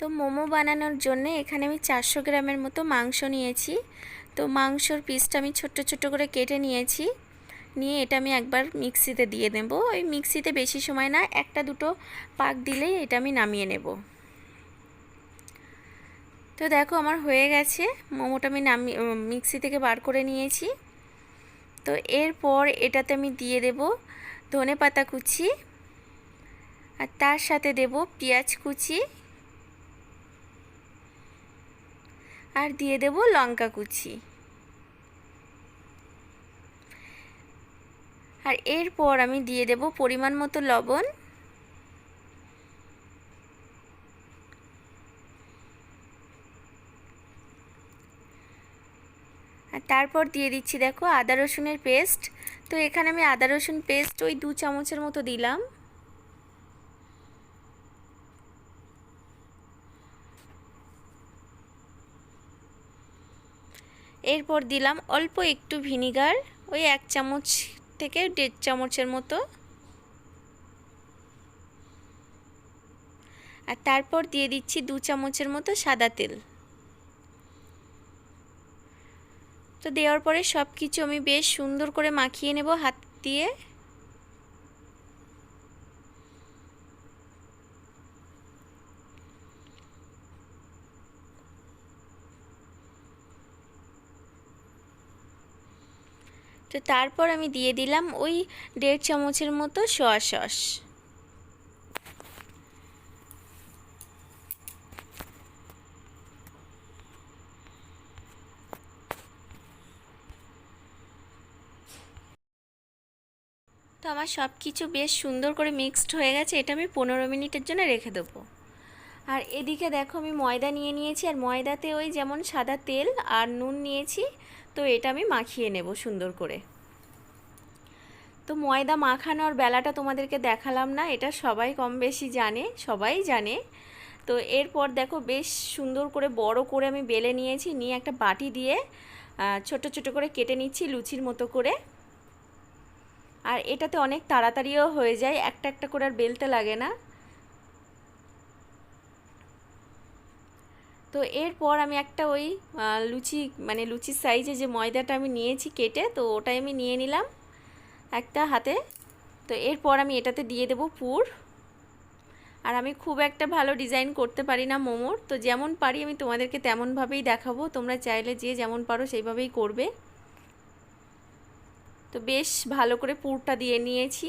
তো মোমো বানানোর জন্য এখানে আমি চারশো গ্রামের মতো মাংস নিয়েছি। তো মাংসর পিসটা আমি ছোট্ট ছোট্ট করে কেটে নিয়েছি। নিয়ে এটা আমি একবার মিক্সিতে দিয়ে দেবো। ওই মিক্সিতে বেশি সময় না, একটা দুটো পাক দিলেই এটা আমি নামিয়ে নেব। তো দেখো আমার হয়ে গেছে। মোমোটা আমি নামি মিক্সি থেকে বার করে নিয়েছি। তো এরপর এটাতে আমি দিয়ে দেব ধনে পাতা কুচি। আর তার সাথে দেব পেঁয়াজ কুচি। আর দিয়ে দেব লঙ্কা কুচি। আর এরপর আমি দিয়ে দেব পরিমাণ মতো লবণ। আর তারপর দিয়ে দিচ্ছি, দেখো, আদা রসুনের পেস্ট। তো এখানে আমি আদা রসুন পেস্ট ওই দু চামচের মতো দিলাম। এরপর দিলাম অল্প একটু ভিনিগার, ওই এক চামচ থেকে দেড় চামচের মতো। আর তারপর দিয়ে দিচ্ছি দু চামচের মতো সাদা তেল। তো দেওয়ার পরে সব কিছু আমি বেশ সুন্দর করে মাখিয়ে নেব হাত দিয়ে। তো তারপর আমি দিয়ে দিলাম ওই দেড় চামচের মতো সোয়া সস তো আমার সব কিছু বেশ সুন্দর করে মিক্সড হয়ে গেছে, এটা আমি পনেরো মিনিটের জন্য রেখে দেবো। আর এদিকে দেখো আমি ময়দা নিয়ে নিয়েছি, আর ময়দাতে ওই যেমন সাদা তেল আর নুন নিয়েছি, তো এটা আমি মাখিয়ে নেব সুন্দর করে। তো ময়দা মাখানোর বেলাটা তোমাদেরকে দেখালাম না, এটা সবাই কম বেশি জানে, সবাই জানে। তো এরপর দেখো বেশ সুন্দর করে বড় করে আমি বেলে নিয়েছি, নিয়ে একটা বাটি দিয়ে ছোট ছোট করে কেটে নিচ্ছি লুচির মতো করে। আর এটাতে অনেক তাড়াতাড়িও হয়ে যায়, একটা একটা করে আর বেলতে লাগে না। তো এরপর আমি একটা ওই লুচি মানে লুচির সাইজে যে ময়দাটা আমি নিয়েছি কেটে, তো ওটাই আমি নিয়ে নিলাম একটা হাতে। তো এরপর আমি এটাতে দিয়ে দেব পুর। আর আমি খুব একটা ভালো ডিজাইন করতে পারি না মোমোর, তো যেমন পারি আমি তোমাদেরকে তেমনভাবেই দেখাবো। তোমরা চাইলে যে যেমন পারো সেইভাবেই করবে। তো বেশ ভালো করে পুরটা দিয়ে নিয়েছি।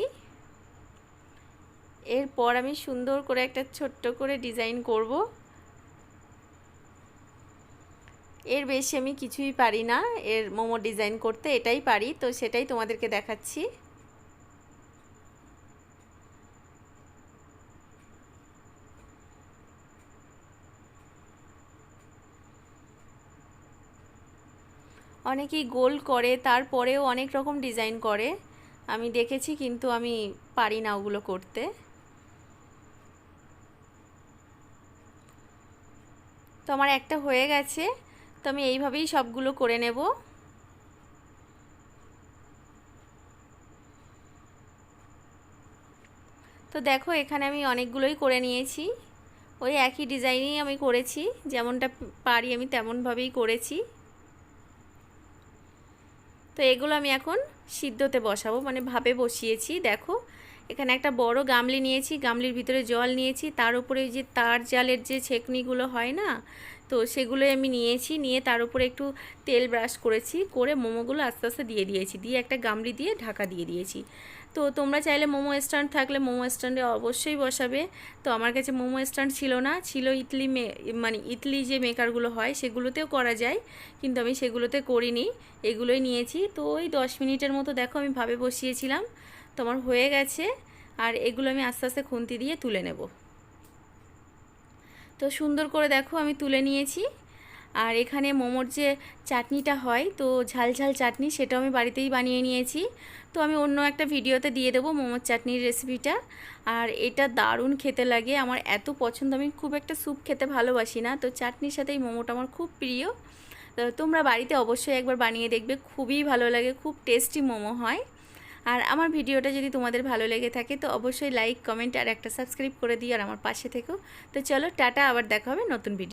এরপর আমি সুন্দর করে একটা ছোট্ট করে ডিজাইন করব। এর বেশি আমি কিছুই পারি না। এর মোমো ডিজাইন করতে এটাই পারি। তো সেটাই তোমাদেরকে দেখাচ্ছি। অনেকেই গোল করে, তারপরেও অনেক রকম ডিজাইন করে। আমি দেখেছি, কিন্তু আমি পারি না ওগুলো করতে। তো আমার একটা হয়ে গেছে। তো আমি এইভাবেই সবগুলো করে নেব। তো দেখো, এখানে আমি অনেকগুলোই করে নিয়েছি। ওই একই ডিজাইনই আমি করেছি, যেমনটা পারি আমি তেমনভাবেই করেছি। তো এগুলো আমি এখন সিদ্ধতে বসাবো মানে ভাবে বসিয়েছি, দেখো। এখানে একটা বড় গামলি নিয়েছি, গামলির ভিতরে জল নিয়েছি, তার উপরে যে তার জালের যে ছেকনিগুলো হয় না, তো সেগুলোই আমি নিয়েছি, নিয়ে তার উপরে একটু তেল ব্রাশ করেছি, করে মোমোগুলো আস্তে আস্তে দিয়ে দিয়েছি, দিয়ে একটা গামলি দিয়ে ঢাকা দিয়ে দিয়েছি। তো তোমরা চাইলে মোমো স্ট্যান্ড থাকলে মোমো স্ট্যান্ডে অবশ্যই বসাবে, তো আমার কাছে মোমো স্ট্যান্ড ছিল না, ছিল ইডলি মে মানে ইডলি যে মেকারগুলো হয় সেগুলোতেও করা যায়, কিন্তু আমি সেগুলোতে করিনি, এগুলোই নিয়েছি, তো ওই দশ মিনিটের মতো দেখো আমি ভাবে বসিয়েছিলাম। তোমার হয়ে গেছে, আর এগুলো আমি আস্তে আস্তে খুন্তি দিয়ে তুলে নেব। তো সুন্দর করে দেখো আমি তুলে নিয়েছি। আর এখানে মোমোর যে চাটনিটা হয়, তো ঝাল ঝাল চাটনি সেটাও আমি বাড়িতেই বানিয়ে নিয়েছি। তো আমি অন্য একটা ভিডিওতে দিয়ে দেবো মোমোর চাটনির রেসিপিটা আর এটা দারুণ খেতে লাগে, আমার এত পছন্দ, আমি খুব একটা স্যুপ খেতে ভালোবাসি না। তো চাটনির সাথে এই মোমোটা আমার খুব প্রিয়। তোমরা বাড়িতে অবশ্যই একবার বানিয়ে দেখবে, খুবই ভালো লাগে, খুব টেস্টি মোমো হয়। আর আমার ভিডিওটা যদি তোমাদের ভালো লেগে থাকে, তো অবশ্যই লাইক কমেন্ট আর একটা সাবস্ক্রাইব করে দিও আর আমার পাশে থেকেও তো চলো, টাটা, আবার দেখা হবে নতুন ভিডিও